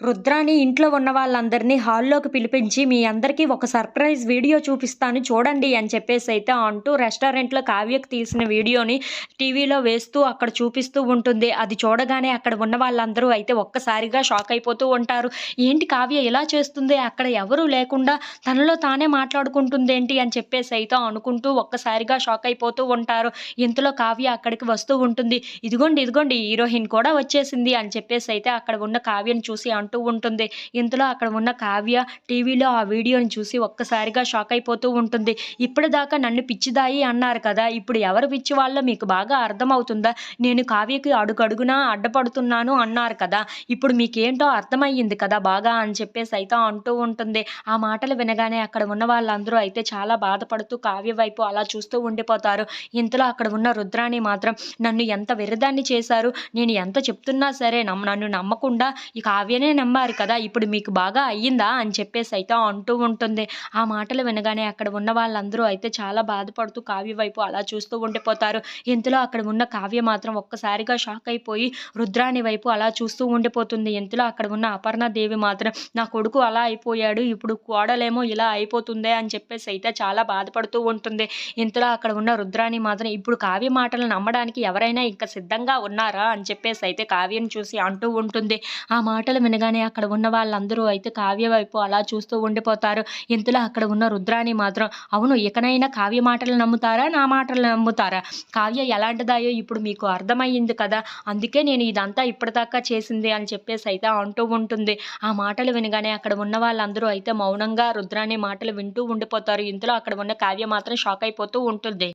రుద్రాని ఇంట్లో ఉన్న వాళ్ళందరినీ హాల్లోకి పిలిపించి మీ అందరికీ ఒక సర్ప్రైజ్ వీడియో చూపిస్తాను చూడండి అని చెప్పేసి అయితే అంటూ రెస్టారెంట్లో కావ్యకు తీసిన వీడియోని టీవీలో వేస్తూ అక్కడ చూపిస్తూ ఉంటుంది. అది చూడగానే అక్కడ ఉన్న వాళ్ళందరూ అయితే ఒక్కసారిగా షాక్ అయిపోతూ ఉంటారు. ఏంటి కావ్య ఇలా చేస్తుంది? అక్కడ ఎవరూ లేకుండా తనలో తానే మాట్లాడుకుంటుంది ఏంటి? అని చెప్పేసి అయితే అనుకుంటూ ఒక్కసారిగా షాక్ అయిపోతూ ఉంటారు. ఇంతలో కావ్య అక్కడికి వస్తూ ఉంటుంది. ఇదిగోండి ఇదిగోండి హీరోయిన్ కూడా వచ్చేసింది అని చెప్పేసి అయితే అక్కడ ఉన్న కావ్యను చూసి అంటూ ఉంటుంది. ఇంతలో అక్కడ ఉన్న కావ్య టీవీలో ఆ వీడియోని చూసి ఒక్కసారిగా షాక్ అయిపోతూ ఉంటుంది. ఇప్పటిదాకా నన్ను పిచ్చిదాయి అన్నారు కదా ఇప్పుడు ఎవరు పిచ్చి వాళ్ళో మీకు బాగా అర్థమవుతుందా? నేను కావ్యకి అడుగడుగునా అడ్డపడుతున్నాను అన్నారు కదా ఇప్పుడు మీకేంటో అర్థమయ్యింది కదా బాగా అని చెప్పేసి అయితే అంటూ ఉంటుంది. ఆ మాటలు వినగానే అక్కడ ఉన్న వాళ్ళందరూ అయితే చాలా బాధపడుతూ కావ్య వైపు అలా చూస్తూ ఉండిపోతారు. ఇంతలో అక్కడ ఉన్న రుద్రాణి మాత్రం నన్ను ఎంత విరదాన్ని చేశారు? నేను ఎంత చెప్తున్నా సరే నన్ను నమ్మకుండా ఈ కావ్యనే నమ్మారు కదా ఇప్పుడు మీకు బాగా అయ్యిందా అని చెప్పేసి అయితే అంటూ ఉంటుంది. ఆ మాటలు వినగానే అక్కడ ఉన్న వాళ్ళందరూ అయితే చాలా బాధపడుతూ కావ్య వైపు అలా చూస్తూ ఉండిపోతారు. ఇంతలో అక్కడ ఉన్న కావ్య మాత్రం ఒక్కసారిగా షాక్ అయిపోయి రుద్రాణి వైపు అలా చూస్తూ ఉండిపోతుంది. ఇంతలో అక్కడ ఉన్న అపర్ణదేవి మాత్రం నా కొడుకు అలా అయిపోయాడు ఇప్పుడు కోడలేమో ఇలా అయిపోతుందే అని చెప్పేసి అయితే చాలా బాధపడుతూ ఉంటుంది. ఇంతలో అక్కడ ఉన్న రుద్రాణి మాత్రం ఇప్పుడు కావ్య మాటలు నమ్మడానికి ఎవరైనా ఇంకా సిద్ధంగా ఉన్నారా? అని చెప్పేసి అయితే కావ్యను చూసి అంటూ ఉంటుంది. ఆ మాటలు వినగానే అక్కడ ఉన్న వాళ్ళందరూ అయితే కావ్య వైపు అలా చూస్తూ ఉండిపోతారు. ఇంతలో అక్కడ ఉన్న రుద్రాణి మాత్రం అవును ఇకనైనా కావ్య మాటలు నమ్ముతారా? నా మాటలు నమ్ముతారా? కావ్య ఎలాంటిదాయో ఇప్పుడు మీకు అర్థమయ్యింది కదా. అందుకే నేను ఇదంతా ఇప్పటిదాకా చేసింది అని చెప్పేసి అయితే అంటూ ఉంటుంది. ఆ మాటలు వినగానే అక్కడ ఉన్న వాళ్ళందరూ అయితే మౌనంగా రుద్రాణి మాటలు వింటూ ఉండిపోతారు. ఇంతలో అక్కడ ఉన్న కావ్య మాత్రం షాక్ అయిపోతూ ఉంటుంది.